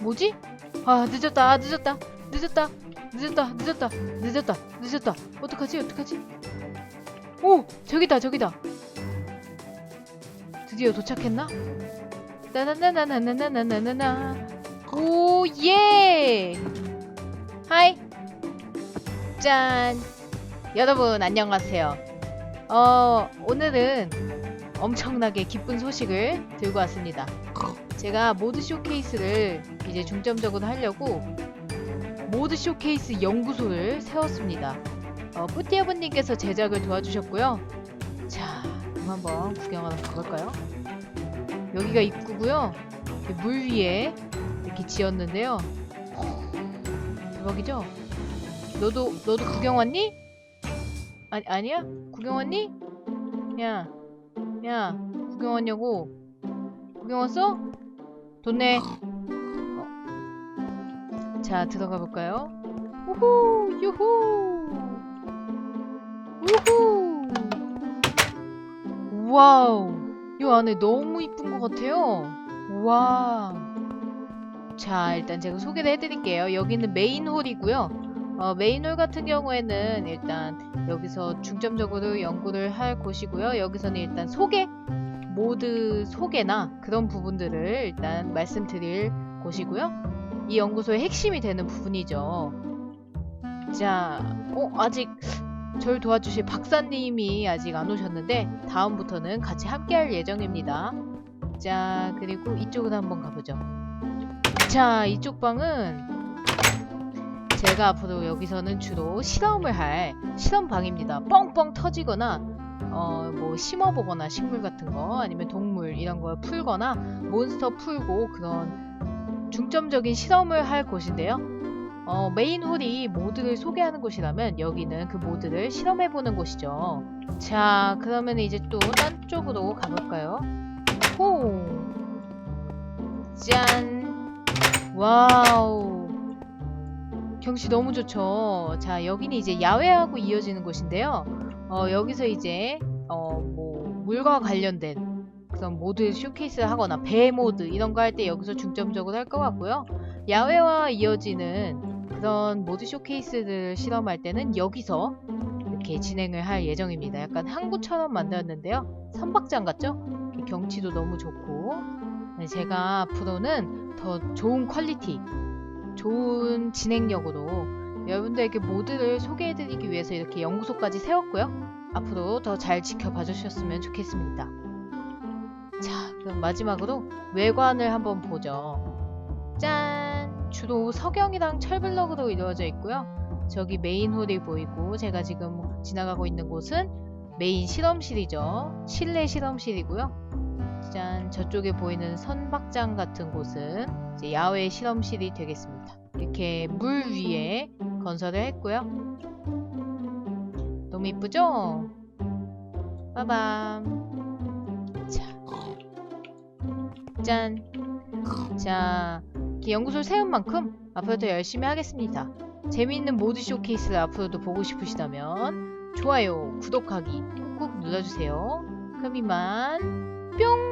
뭐지? 아 늦었다. 아, 늦었다. 늦었다. 늦었다. 늦었다. 늦었다. 늦었다. 어떡하지? 어떡하지? 오! 저기다 저기다. 드디어 도착했나? 나나나나나나나나나나 오예! 하이. 짠. 여러분 안녕하세요. 어 오늘은 엄청나게 기쁜 소식을 들고 왔습니다 제가 모드 쇼케이스를 이제 중점적으로 하려고 모드 쇼케이스 연구소를 세웠습니다. 어, 뿌띠 아버님께서 제작을 도와주셨고요. 자, 그럼 한번 구경하러 가볼까요? 여기가 입구고요. 물 위에 이렇게 지었는데요. 대박이죠? 너도 너도 구경 왔니? 아니 아니야? 구경 왔니? 야, 야, 구경 왔냐고? 구경 왔어? 좋네. 어. 자, 들어가 볼까요? 우후, 유후. 우후. 와우. 이 안에 너무 이쁜 것 같아요. 와. 자, 일단 제가 소개를 해드릴게요. 여기는 메인홀이고요. 어, 메인홀 같은 경우에는 일단 여기서 중점적으로 연구를 할 곳이고요. 여기서는 일단 소개, 모드 소개나 그런 부분들을 일단 말씀드릴 곳이고요. 이 연구소의 핵심이 되는 부분이죠. 자, 어, 아직 절 도와주실 박사님이 아직 안 오셨는데 다음부터는 같이 함께 할 예정입니다. 자, 그리고 이쪽으로 한번 가보죠. 자, 이쪽 방은 제가 앞으로 여기서는 주로 실험을 할 실험방입니다. 뻥뻥 터지거나 어, 뭐 심어보거나 식물 같은 거 아니면 동물 이런 걸 풀거나 몬스터 풀고 그런 중점적인 실험을 할 곳인데요. 어, 메인 홀이 모드를 소개하는 곳이라면 여기는 그 모드를 실험해보는 곳이죠. 자, 그러면 이제 또 딴 쪽으로 가볼까요? 호! 짠! 와우! 경치 너무 좋죠. 자, 여기는 이제 야외하고 이어지는 곳인데요. 어, 여기서 이제 어, 뭐 물과 관련된 그런 모드 쇼케이스를 하거나 배 모드 이런 거 할 때 여기서 중점적으로 할 것 같고요. 야외와 이어지는 그런 모드 쇼케이스를 실험할 때는 여기서 이렇게 진행을 할 예정입니다. 약간 항구처럼 만들었는데요. 선박장 같죠? 경치도 너무 좋고 네, 제가 앞으로는 더 좋은 퀄리티, 좋은 진행력으로 여러분들에게 모드를 소개해드리기 위해서 이렇게 연구소까지 세웠고요. 앞으로 더 잘 지켜봐 주셨으면 좋겠습니다. 자, 그럼 마지막으로 외관을 한번 보죠. 짠! 주로 석영이랑 철블럭으로 이루어져 있고요. 저기 메인 홀이 보이고 제가 지금 지나가고 있는 곳은 메인 실험실이죠. 실내 실험실이고요. 짠! 저쪽에 보이는 선박장 같은 곳은 야외 실험실이 되겠습니다. 이렇게 물 위에 건설을 했고요. 너무 이쁘죠? 빠밤. 자. 짠. 자, 연구소를 세운 만큼 앞으로 더 열심히 하겠습니다. 재미있는 모드 쇼케이스를 앞으로도 보고 싶으시다면 좋아요, 구독하기 꾹꾹 눌러주세요. 그럼 이만 뿅!